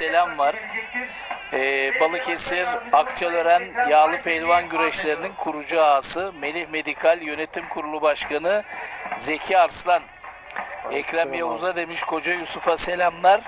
selam var. Ee, Balıkesir Akçalören Yağlı Pehlivan Güreşlerinin kurucu ağası Melih Medikal Yönetim Kurulu Başkanı Zeki Arslan. Ekrem Yavuz'a demiş koca Yusuf'a selamlar.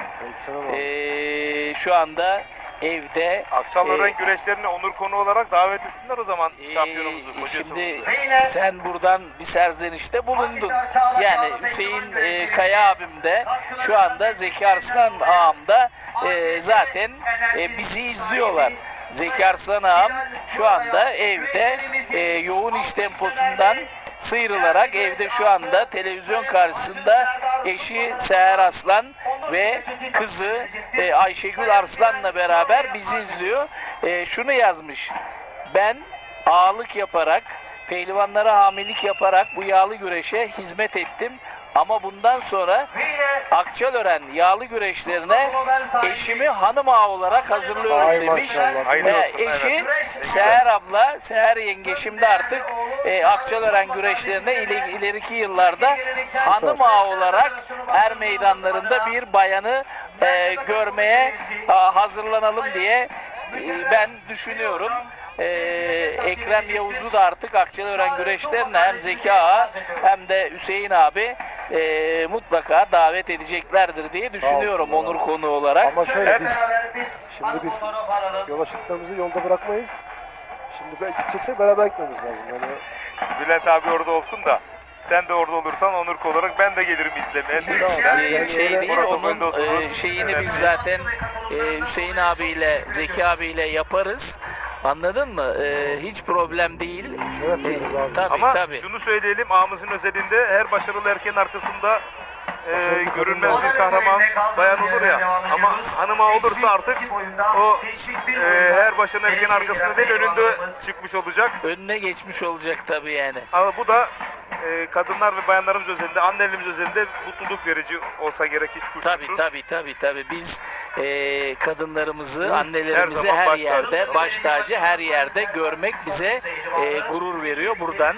Ee, şu anda evde Akçalıören e, güreşlerine onur konu olarak davet etsinler o zaman Ee, şampiyonumuzu. Koca şimdi sen buradan bir serzenişte bulundun. Yani Hüseyin e, Kaya abim de şu anda Zeki Arslan ağam da e, zaten e, bizi izliyorlar. Zeki Arslan ağam şu anda evde e, yoğun iş temposundan sıyrılarak evde şu anda televizyon karşısında eşi Seher Aslan ve kızı e, Ayşegül Arslan'la beraber bizi izliyor. E, şunu yazmış. Ben ağalık yaparak, pehlivanlara hamilik yaparak bu yağlı güreşe hizmet ettim. Ama bundan sonra Akçalören yağlı güreşlerine eşimi hanım ağa olarak hazırlıyorum Ay demiş. Ve eşi. Seher abla, Seher yenge şimdi artık e, Akçalören güreşlerine ile- ileriki yıllarda hanım ağa olarak er meydanlarında bir bayanı e, görmeye a, hazırlanalım diye e, ben düşünüyorum. E, Ekrem Yavuz'u da artık Akçalören güreşlerine hem Zeki Ağa hem de Hüseyin abi e, mutlaka davet edeceklerdir diye düşünüyorum onur konu olarak. Ama şöyle biz Şimdi biz yola çıktığımızı yolda bırakmayız. Şimdi be- gideceksek beraber gitmemiz lazım. Yani Bülent abi orada olsun da sen de orada olursan onur olarak ben de gelirim izlemeye. Ee, Yani şey değil onun otururuz. e, şeyini biz zaten e, Hüseyin abiyle Zeki abiyle yaparız. Anladın mı? E, hiç problem değil. Şeref E, duyarız abi. tabii Ama tabii. şunu söyleyelim ağamızın özelinde her başarılı erkeğin arkasında e, görünmez bir kahraman bayan olur ya. Ama hanıma olursa artık o e, her başarılı erkeğin arkasında değil önünde çıkmış olacak. Önüne geçmiş olacak tabii yani. Ama bu da e, kadınlar ve bayanlarımız özelinde, annelerimiz özelinde mutluluk verici olsa gerek hiç kuşkusuz. Tabii tabii tabii tabii. Biz e, kadınlarımızı, annelerimizi Her her, yerde, baş tacı her yerde görmek bize e, gurur veriyor. Buradan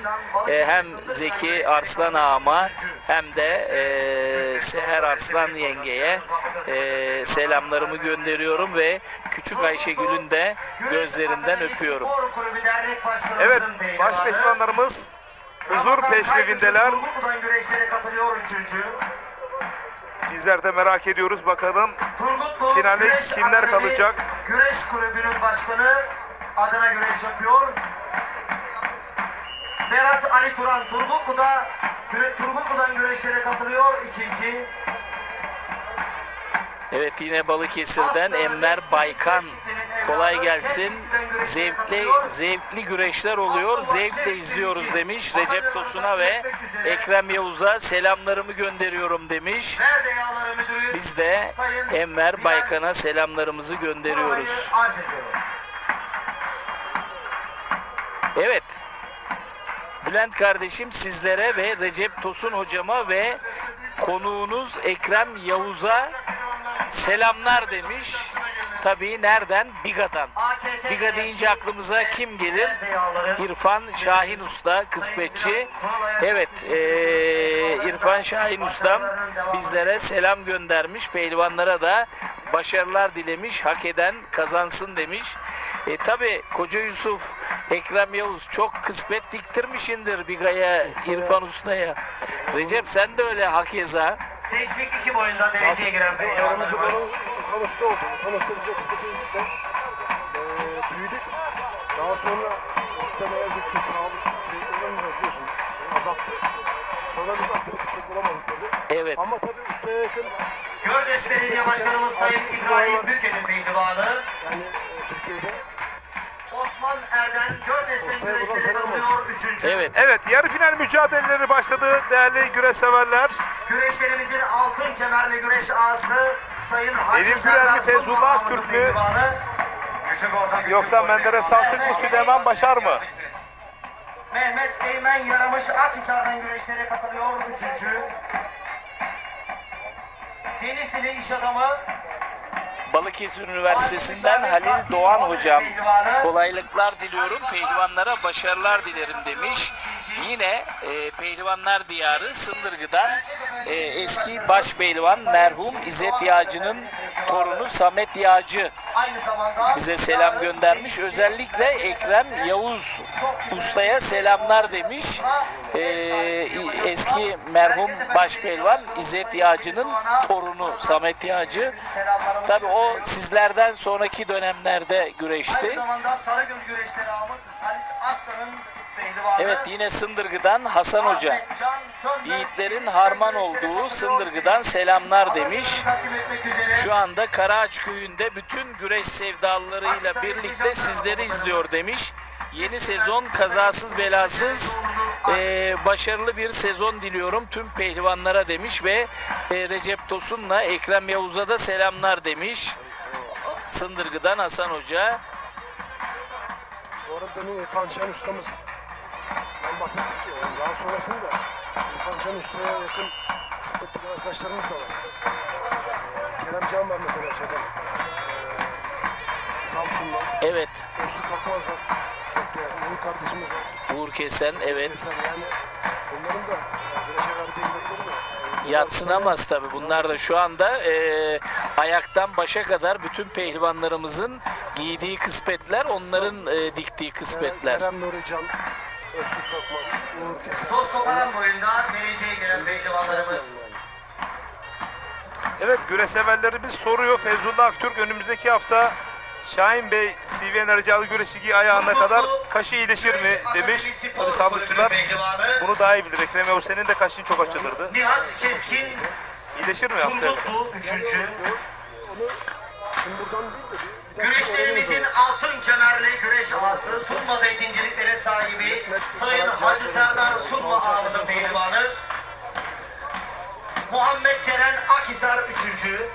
e, hem Zeki Arslan ağama hem de e, Seher Arslan yengeye e, selamlarımı gönderiyorum ve küçük Ayşegül'ün de gözlerinden öpüyorum. Evet, baş pehlivanlarımız huzur peşrevindeler. Bizler de merak ediyoruz bakalım Finale Güreş kimler Akademi kalacak? Güreş kulübünün başkanı adına güreş yapıyor. Berat Ali Turan Turgutlu'da Turgutlu'dan güreşlere katılıyor ikinci. Evet yine Balıkesir'den Enver Baykan kolay gelsin. Zevkli zevkli güreşler oluyor. Zevkle izliyoruz demiş. Recep Tosun'a ve Ekrem Yavuz'a selamlarımı gönderiyorum demiş. Biz de Enver Baykan'a selamlarımızı gönderiyoruz. Evet. Bülent kardeşim sizlere ve Recep Tosun hocama ve konuğunuz Ekrem Yavuz'a selamlar demiş. Tabii nereden? Biga'dan. Biga deyince aklımıza kim gelir? İrfan Şahin Usta, kısmetçi. Evet, eee, İrfan Şahin Ustam bizlere selam göndermiş. Pehlivanlara da başarılar dilemiş. Hak eden kazansın demiş. E tabi Koca Yusuf, Ekrem Yavuz çok kısmet diktirmişindir Biga'ya, İrfan Usta'ya. Recep sen de öyle hakeza. Teşvik iki boyunda dereceye giren Usta oldu. İrfan Usta bize kısmet de eee, büyüdük. Daha sonra usta ne yazık ki sağlık sevgilerini de biliyorsun şey azalttı. Sonra biz kısmet bulamadık tabii. Evet. Ama tabii ustaya yakın Gördes Belediye Başkanımız Sayın İbrahim Büke'nin pehlivanı. yani e, Türkiye'de Osman Erden güreşlere selam katılıyor üçüncü. Evet. Evet, yarı final mücadeleleri başladı değerli güreş severler. Güreşlerimizin altın kemerli güreş ağası Sayın Hacı Nedim Serdar Güler mi, Feyzullah Türk mü? pehlivanı. Yoksa Menderes Saltık mı, Süleyman Başar mı? Mehmet Eymen Yaramış Akhisar'dan güreşlere katılıyor üçüncü. Denizli iş adamı Balıkesir Üniversitesi'nden Halil Doğan hocam kolaylıklar diliyorum. Pehlivanlara başarılar dilerim demiş. Yine e, Pehlivanlar Diyarı Sındırgı'dan e, eski baş pehlivan merhum İzzet Yağcı'nın torunu Samet Yağcı bize selam göndermiş. Özellikle Ekrem Yavuz Usta'ya selamlar demiş. Ee, eski merhum başpehlivan İzzet Yağcı'nın torunu Samet Yağcı. Tabii o sizlerden sonraki dönemlerde güreşti. Evet yine Sındırgı'dan Hasan Hoca. Yiğitlerin harman olduğu Sındırgı'dan selamlar demiş. Şu anda Karaağaç köyünde bütün güreş sevdalılarıyla birlikte sizleri izliyor demiş. Yeni sezon kazasız belasız eee, başarılı bir sezon diliyorum tüm pehlivanlara demiş ve eee, Recep Tosun'la Ekrem Yavuz'a da selamlar demiş. Sındırgı'dan Hasan Hoca. Bu arada demin İrfan Şen ustamız. Ben bahsettik. Yani daha sonrasında İrfan Şen ustaya yakın kısmetli arkadaşlarımız da var. Ee, Kerem Can var mesela şeyden. Ee, Samsun'dan. Evet Öztürk Korkmaz var. Çok değerli. Uğur kardeşimiz var. Uğur Kesen evet Mesela yani onların da e, güneşe verdiği hizmetleri de. e, yatsınamaz tabi. Bunlar da şu anda eee, ayaktan başa kadar bütün pehlivanlarımızın giydiği kıspetler onların eee, diktiği kıspetler. Kerem Nuri Can, Öztürk Korkmaz, Uğur Kesen. Toz koparan boyunda dereceye giren pehlivanlarımız. Evet güreş severlerimiz soruyor. Feyzullah Aktürk önümüzdeki hafta Şahin Bey CVN Arıcalı Güreş Ligi ayağına kadar kaşı iyileşir mi demiş. Tabi sandıkçılar bunu daha iyi bilir. Ekrem Yavuz senin de kaşın çok açılırdı. Nihat Keskin, İyileşir mi yaptı? Üçüncü. Şimdi buradan değil de Güreşlerimizin altın kemerli güreş ağası, sunma zeytinciliklere sahibi Sayın Hacı Serdar Sunma ağamızın pehlivanı. Muhammed Ceren Akhisar üçüncü.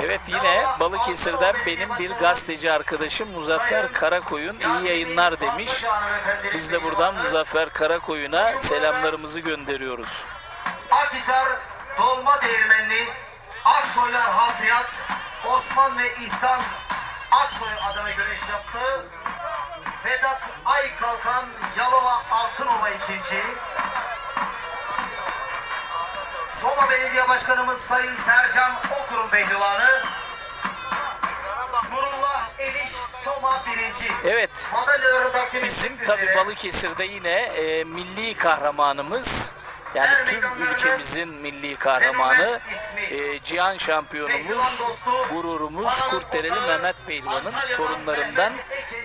Evet yine Balıkesir'den benim bir gazeteci arkadaşım Muzaffer Karakoyun iyi yayınlar demiş. Biz de buradan Muzaffer Karakoyun'a selamlarımızı gönderiyoruz. Akhisar Dolma Değirmenli, Aksoylar Hafriyat, Osman ve İhsan Aksoy adına güreş yaptı. Vedat Aykalkan Yalova Altınova ikinci. Soma Belediye Başkanımız Sayın Sercan Okur'un pehlivanı. Nurullah Eliş Soma birinci. Evet bizim tabi. Balıkesir'de yine e, milli kahramanımız yani tüm ülkemizin milli kahramanı e, Cihan şampiyonumuz, gururumuz Kurtdereli Mehmet Pehlivan'ın torunlarından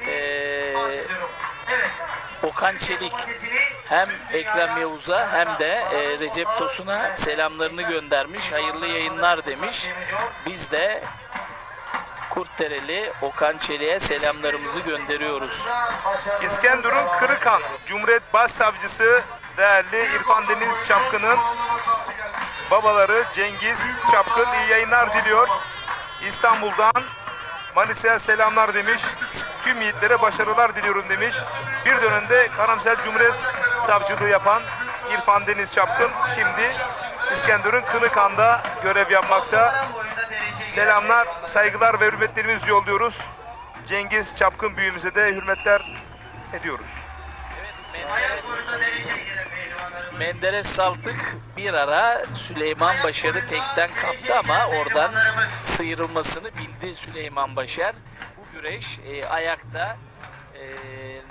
e. Okan Çelik hem Ekrem Yavuz'a hem de e, Recep Tosun'a selamlarını göndermiş. Hayırlı yayınlar demiş. Biz de Kurtdereli Okan Çelik'e selamlarımızı gönderiyoruz. İskenderun Kırıkan Cumhuriyet Başsavcısı değerli İrfan Deniz Çapkın'ın babaları Cengiz Çapkın iyi yayınlar diliyor. İstanbul'dan Manisa'ya selamlar demiş. Tüm yiğitlere başarılar diliyorum demiş. Bir dönemde Karamsel Cumhuriyet Savcılığı yapan İrfan Deniz Çapkın şimdi İskenderun Kırıkan'da görev yapmakta. Selamlar, saygılar ve hürmetlerimizi yolluyoruz. Cengiz Çapkın büyüğümüze de hürmetler ediyoruz. Pehlivanlarımız. Menderes Saltık bir ara Süleyman Başar'ı tekten kaptı ama oradan sıyrılmasını bildi Süleyman Başar. Güreş e, ayakta e,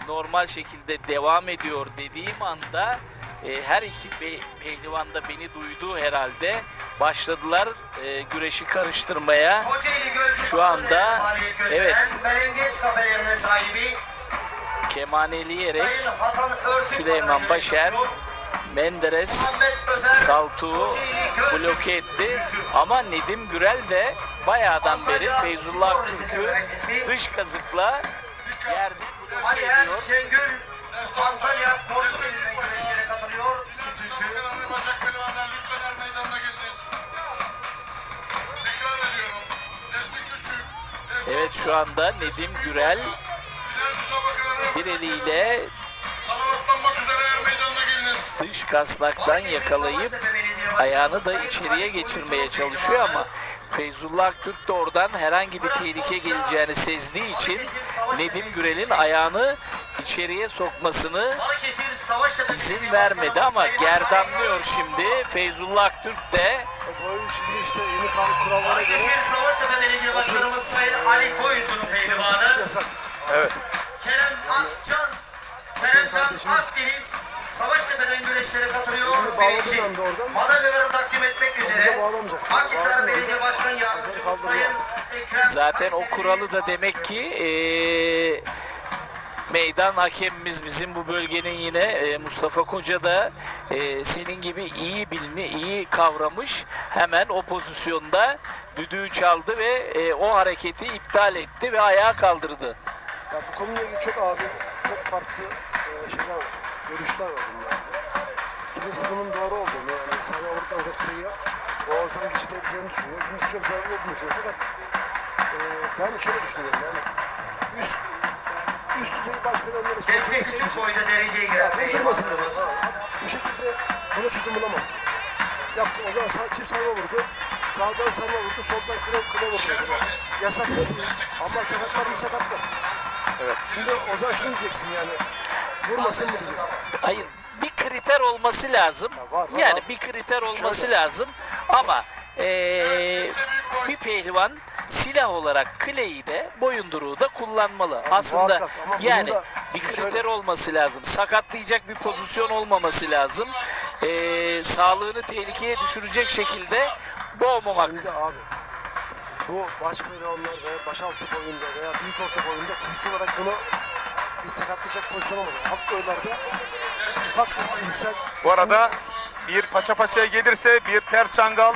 normal şekilde devam ediyor dediğim anda e, her iki be- pehlivan da beni duydu herhalde. Başladılar e, güreşi karıştırmaya. Şu anda, evet. Sahibi Hasan Örtük Süleyman güreş Menderes, Gölcük bloke etti. Ama Nedim Gürel de bayağıdan beri Feyzullah Türk'ü dış kazıkla yerde bloke ediyor. Şengül Antalya Kocaeli'nin güreşlere katılıyor. Üçüncü. Evet şu anda Nedim Gürel bir eliyle dış kasnaktan yakalayıp ayağını da içeriye geçirmeye çalışıyor ama Feyzullah Aktürk de oradan herhangi bir tehlike geleceğini sezdiği için Nedim Gürel'in ayağını içeriye sokmasını izin vermedi ama gerdanlıyor şimdi. Feyzullah Aktürk de oyun şimdi işte yeni kurallara göre Balıkesir Savaştepe Belediye Başkanımız Sayın Ali Koyuncu'nun pehlivanı yasak. Evet. Kerem Akcan, Keremcan Akdeniz Güreşlere katılıyor. Birinci madalyaları takdim etmek üzere Bağladın Belediye. Başkan Yardımcısı Kaldırma. Sayın Ekrem Zaten o kuralı da demek ki eee, meydan hakemimiz bizim bu bölgenin yine eee, Mustafa Koca da eee, senin gibi iyi bilmi, iyi kavramış. Hemen o pozisyonda düdüğü çaldı ve eee, o hareketi iptal etti ve ayağa kaldırdı. Ya bu konuyla ilgili çok abi, çok farklı e, şeyler var, görüşler var bunlarda. Kimisi bunun doğru olduğunu, yani sana oradan uzaklığı boğazdan geçirebileceğini düşünüyor. Kimisi çok zararlı olduğunu düşünüyor. Fakat e, ben şöyle düşünüyorum yani üst, üst düzey başkanları Destek küçük boyda dereceye giren Durdurmasın pehlivanlarımız. Bu şekilde buna çözüm bulamazsınız. Yaptı o zaman sağ, çift sarma vurdu. Sağdan sarma vurdu, soldan kıra, kıra vurdu. Yasak da değil. Allah sakatlar mı sakatlar. Evet. Şimdi o zaman şunu diyeceksin yani. Vurmasın mı diyeceksin. Kriter olması lazım. Ya var, var, yani var. bir kriter olması Şöyle. lazım. Ama eee, bir pehlivan silah olarak kleyi de boyunduruğu da kullanmalı. Aslında muhakkak ama bunun yani da bir kriter şöyle- olması lazım. Sakatlayacak bir pozisyon olmaması lazım. Eee, sağlığını tehlikeye düşürecek şekilde boğmamak. Şimdi abi bu baş oyunlar veya başaltı oyunda veya büyük orta oyunda fiziksel olarak bunu bir sakatlayacak pozisyon olmadı. Alt boylarda Bu arada bir paça paçaya gelirse bir ters çangal,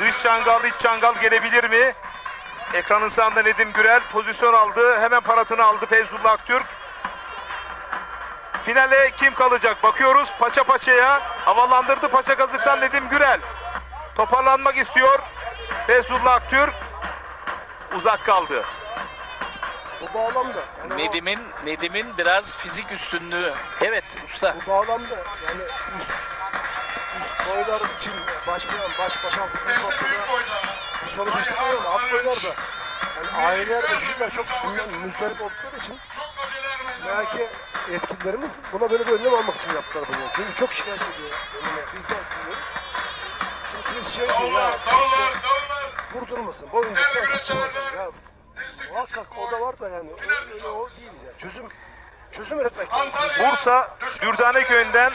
dış çangal, iç çangal gelebilir mi? Ekranın sağında Nedim Gürel pozisyon aldı. Hemen paratını aldı Feyzullah Aktürk. Finale kim kalacak? Bakıyoruz paça paçaya. Havalandırdı paça kazıktan Nedim Gürel. Toparlanmak istiyor. Feyzullah Aktürk uzak kaldı. Bu bağlamda yani o- Nedim'in Nedim'in biraz fizik üstünlüğü. Evet usta. bu bağlamda yani üst üst boylar için baş baş ortada büyük boyda. bir yaşamıyor ama alt boylarda yani aileler ve çocuklar çok bundan müzdarip oldukları için belki yetkililerimiz buna böyle bir önlem almak için yaptılar bunu. Çünkü çok şikayet ediyor. Yani biz de biliyoruz. Şimdi kimisi şey diyor ya işte vurdurmasın, boyundaktan sıçramasın. Ya muhakkak o da var da yani o, öyle o değil ya. Çözüm çözüm üretmek lazım. Bursa Dürdane köyünden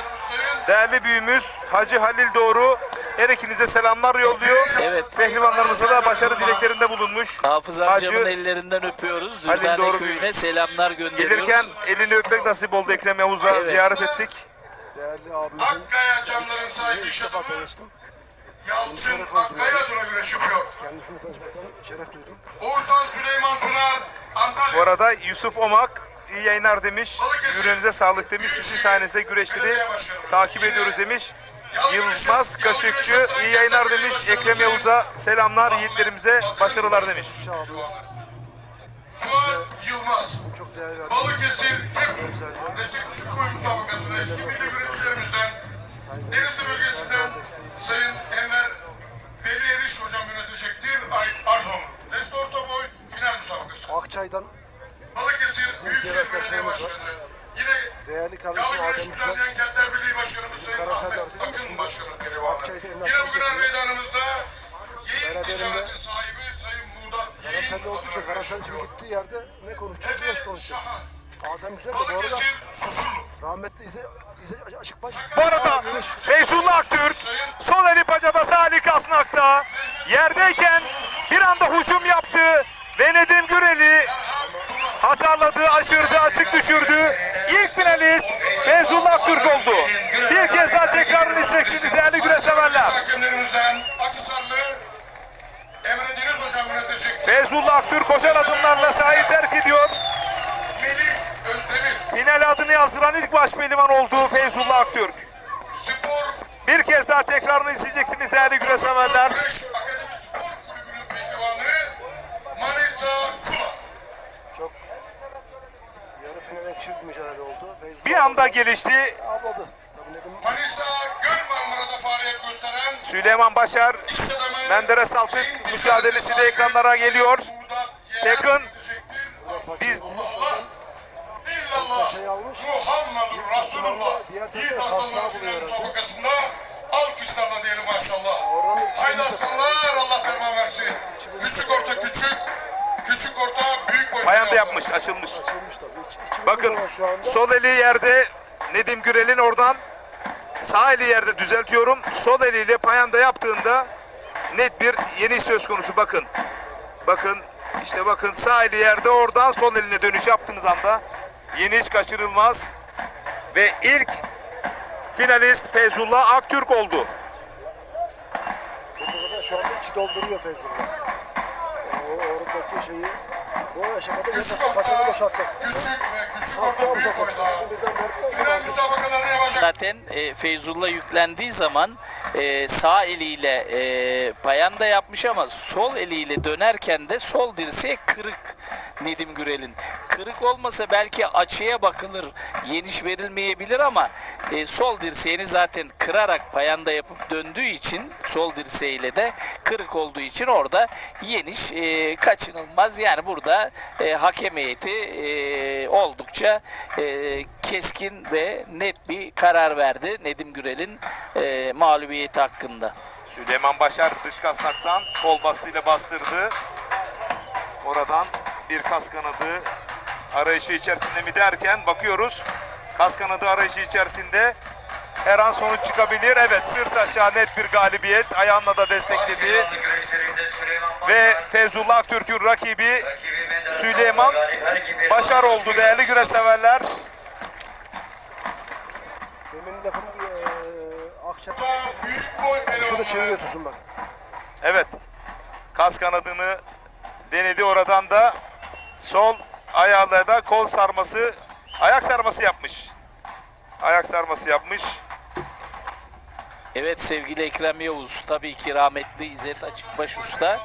değerli büyüğümüz Hacı Halil Doğru her ikinize selamlar yolluyor. Evet. Pehlivanlarımıza da başarı dileklerinde bulunmuş. Hafız amcamın Hacı- ellerinden öpüyoruz. Halil Dürdane Doğru köyüne selamlar gönderiyoruz. Gelirken elini öpmek nasip oldu Ekrem Yavuz'a Evet. ziyaret ettik. Değerli abimizin Akkaya camların sahibi ilk iş defa adamı tanıştım. Yalçın Akkaya adına güreş yapıyor. Kendisini tanışmaktan şeref duydum. Oğuzhan Süleyman Sunar, Antalya. Bu arada Yusuf Omak iyi yayınlar demiş. Yüreğinize sağlık demiş. Sizin sayenizde güreşleri takip ediyoruz demiş. Yılmaz Kaşıkçı iyi yayınlar demiş. Ekrem Yavuz'a selamlar yiğitlerimize başarılar demiş. Yılmaz. çok değerli Balıkesir Tepsi. Küçük Boy Müsabakası'nda eski milli güreşlerimizden Denizli bölgesinden Sayın Enver Veli Eriş hocam yönetecektir. Ay Arzum. Deste Orta Boy final müsabakası. Akçay'dan Balıkesir Büyükşehir Belediye Başkanı. Yine değerli kardeşim Yağlı Güreş Adem düzenleyen Kentler Birliği Başkanımız Sayın Ahmet Akın Başkanı elini Yine bugün meydanımızda yayın ticaretin sahibi Sayın Muğdat Yayın Karamsar'da olduğu için adına Karamsar şimdi gittiği yerde ne konuşacak, ne konuşacak. Şahan. Adem güzel de bu arada rahmetli İze, İze Açıkbaş. Bu arada Feyzullah Aktürk sol eli bacada Salih Kasnak'ta yerdeyken bir anda hücum yaptı ve Nedim Gürel'i hatırladı, aşırdı, açık düşürdü. İlk finalist Feyzullah Aktürk oldu. Bir kez daha tekrarını isteyeceksiniz değerli güreş severler. Hakemlerimizden Akhisarlı Emre Deniz hocam yönetecek. Feyzullah Aktürk koşar adımlarla sahayı terk ediyor. Final adını yazdıran ilk baş pehlivan oldu Feyzullah Aktürk. Bir kez daha tekrarını izleyeceksiniz değerli güreş severler. Güreş Akademi Spor Kulübü'nün pehlivanı Manisa Kula. Çok yarı finale yakışır bir mücadele oldu. Feyzullah Bir anda gelişti. Nedim Manisa Göl Marmara'da faaliyet gösteren Süleyman Başar Menderes Saltık mücadelesi de ekranlara geliyor. Yönetecektir. Biz Allah şey. Muhammedur Resulullah Yiğit kasnağı Aslanlar buluyor Final herhalde. müsabakasında alkışlarla diyelim maşallah. Da Haydi aslanlar Allah derman versin. Küçük orta küçük. Küçük orta büyük boy. Payanda yapmış, açılmış. Açılmış tabii. İç, Bakın sol eli yerde Nedim Gürel'in oradan sağ eli yerde düzeltiyorum. Sol eliyle payanda yaptığında net bir yeniş söz konusu bakın. Bakın işte bakın sağ eli yerde oradan sol eline dönüş yaptığınız anda yeniş kaçırılmaz. Ve ilk finalist Feyzullah Aktürk oldu. şu anda içi dolduruyor Feyzullah. O oradaki şeyi bu aşamada bir paçanı boşaltacaksın. birden yapacak. Zaten e, Feyzullah yüklendiği zaman e, sağ eliyle e, payanda yapmış ama sol eliyle dönerken de sol dirseği kırık Nedim Gürel'in. Kırık olmasa belki açıya bakılır, geniş verilmeyebilir ama e, sol dirseğini zaten kırarak payanda yapıp döndüğü için sol dirseğiyle de kırık olduğu için orada yeniş e, kaçınılmaz. Yani burada e, hakem heyeti e, oldukça e, keskin ve net bir karar verdi Nedim Gürel'in e, mağlubiyeti hakkında. Süleyman Başar dış kasnaktan kol bastığıyla bastırdı. Oradan bir kas kanadı arayışı içerisinde mi derken bakıyoruz. Kas kanadı arayışı içerisinde her an sonuç çıkabilir. Evet sırt aşağı net bir galibiyet. Ayağınla da destekledi. Ve Başar, Feyzullah Türk'ün rakibi Süleyman Başar oldu değerli güreş severler. demin lafım eee akşam Büyük boy şurada çeviriyor Tosun bak. Evet. Kas kanadını denedi oradan da sol ayağıyla da kol sarması, ayak sarması yapmış. Ayak sarması yapmış. Evet sevgili Ekrem Yavuz tabii ki rahmetli İzzet Açıkbaş Usta